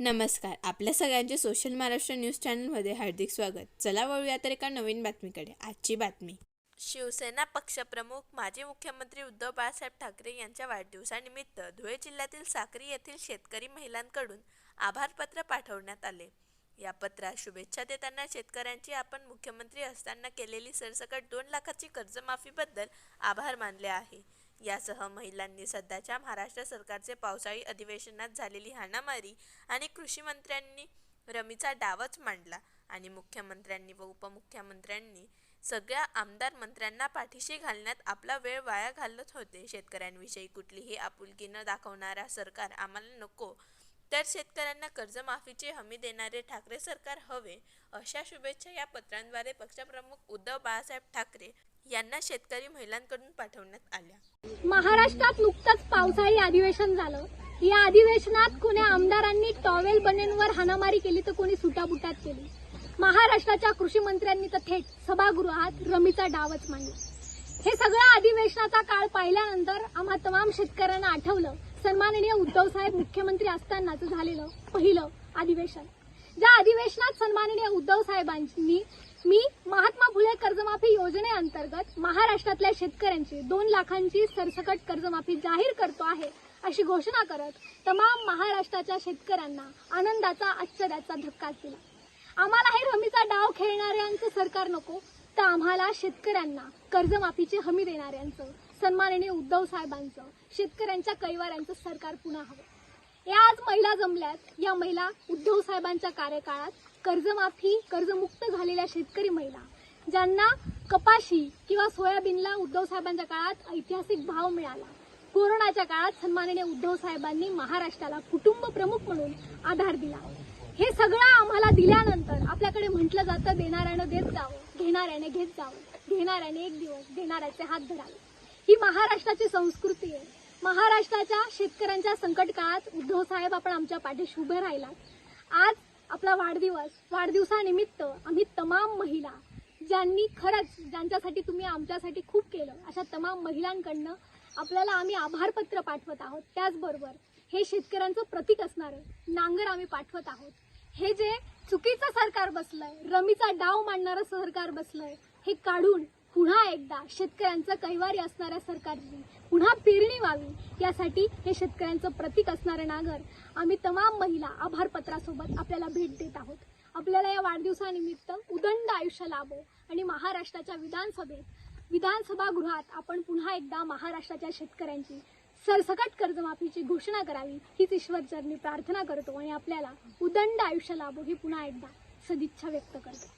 नमस्कार. आपल्या सगळ्यांचे सोशल महाराष्ट्र न्यूज चॅनलमध्ये हार्दिक स्वागत. चला वळूया तर एका नवीन बातमीकडे. आजची बातमी. शिवसेना पक्षप्रमुख माजी मुख्यमंत्री उद्धव बाळासाहेब ठाकरे यांच्या वाढदिवसानिमित्त धुळे जिल्ह्यातील साक्री येथील शेतकरी महिलांकडून आभारपत्र पाठवण्यात आले. या पत्रात शुभेच्छा देताना शेतकऱ्यांची आपण मुख्यमंत्री असताना केलेली सरसकट दोन लाखाची कर्जमाफीबद्दल आभार मानले आहे. यासह महिलांनी सध्याच्या महाराष्ट्र सरकारचे पावसाळी अधिवेशनात झालेली हाणामारी आणि कृषी मंत्र्यांनी रमीचा डावच मांडला आणि मुख्यमंत्र्यांनी व उपमुख्यमंत्र्यांनी सगळ्या आमदार मंत्र्यांना पाठीशी घालण्यात आपला वेळ वाया घालत होते. शेतकऱ्यांविषयी कुठलीही आपुलकी न दाखवणारा सरकार आम्हाला नको. तर शेतकऱ्यांना कर्जमाफीची हमी देणारे ठाकरे सरकार हवे अशा शुभेच्छा या पत्रांद्वारे पक्षप्रमुख उद्धव बाळासाहेब ठाकरे यांना शेतकरी महिलांकडून पाठवण्यात आल्या. महाराष्ट्रात नुकतंच पावसाळी अधिवेशन झालं. या अधिवेशनात कोणी आमदारांनी टॉवेल बनेनवर हाणामारी केली तर कोणी सुटाबुटात केली? महाराष्ट्राच्या कृषी मंत्र्यांनी तर थेट सभागृहात रमीचा डावच मांडला. हे सगळं अधिवेशनाचा काळ पाहिल्यानंतर आम्हा तमाम शेतकऱ्यांना आठवलं. सन्माननीय उद्धव साहेब मुख्यमंत्री असतानाच झालेलं पहिलं अधिवेशन. ज्या अधिवेशनात सन्माननीय उद्धव साहेबांनी मी महात्मा फुले कर्जमाफी योजनेअंतर्गत महाराष्ट्रातल्या शेतकऱ्यांची दोन लाखांची सरसकट कर्जमाफी जाहीर करतो आहे अशी घोषणा करत तमाम महाराष्ट्राच्या शेतकऱ्यांना आनंदाचा आश्चर्याचा धक्काच दिला. आम्हाला हे हमीचा डाव खेळणाऱ्यांचं सरकार नको तर आम्हाला शेतकऱ्यांना कर्जमाफीची हमी देणाऱ्यांचं सन्माननीय उद्धव साहेबांचं शेतकऱ्यांच्या कैवाऱ्यांचं सरकार पुन्हा हवं. या आज महिला जमल्यात या महिला उद्धव साहेबांच्या कार्यकाळात कर्जमाफी कर्जमुक्त झालेल्या शेतकरी महिला ज्यांना कपाशी किंवा सोयाबीनला उद्धव साहेबांच्या काळात ऐतिहासिक भाव मिळाला. कोरोनाच्या काळात सन्माननीय उद्धव साहेबांनी महाराष्ट्राला कुटुंब प्रमुख म्हणून आधार दिला. हे सगळं आम्हाला दिल्यानंतर आपल्याकडे म्हटलं जातं देणाऱ्यानं देत जावं घेणाऱ्याने घेत जावं घेणाऱ्याने एक दिवस देणाऱ्याचे हात धरावे. ही महाराष्ट्राची संस्कृती आहे. महाराष्ट्राच्या शेतकऱ्यांच्या संकट काळात उद्धव साहेब आपण आमच्या पाठीशी उभे राहिलात. आज आपला वाढदिवस वाढदिवसानिमित्त आम्ही तमाम महिला ज्यांनी खरंच ज्यांच्यासाठी तुम्ही आमच्यासाठी खूप केलं अशा तमाम महिलांकडनं आपल्याला आम्ही आभारपत्र पाठवत आहोत. त्याचबरोबर हे शेतकऱ्यांचं प्रतीक असणारं नांगर आम्ही पाठवत आहोत. हे जे चुकीचं सरकार बसलंय रमीचा डाव मांडणारं सरकार बसलंय हे काढून पुन्हा एकदा शेतकऱ्यांचं कैवारी असणाऱ्या सरकारची पुन्हा पेरणी व्हावी यासाठी हे शेतकऱ्यांचं प्रतीक असणारं नागर. आम्ही तमाम महिला आभारपत्रासोबत आपल्याला भेट देत आहोत. आपल्याला या वाढदिवसानिमित्त उदंड आयुष्य लाभो आणि महाराष्ट्राच्या विधानसभेत विधानसभा गृहात आपण पुन्हा एकदा महाराष्ट्राच्या शेतकऱ्यांची सरसकट कर्जमाफीची घोषणा करावी हीच ईश्वरचरणी प्रार्थना करतो आणि आपल्याला उदंड आयुष्य लाभो ही पुन्हा एकदा सदिच्छा व्यक्त करतो.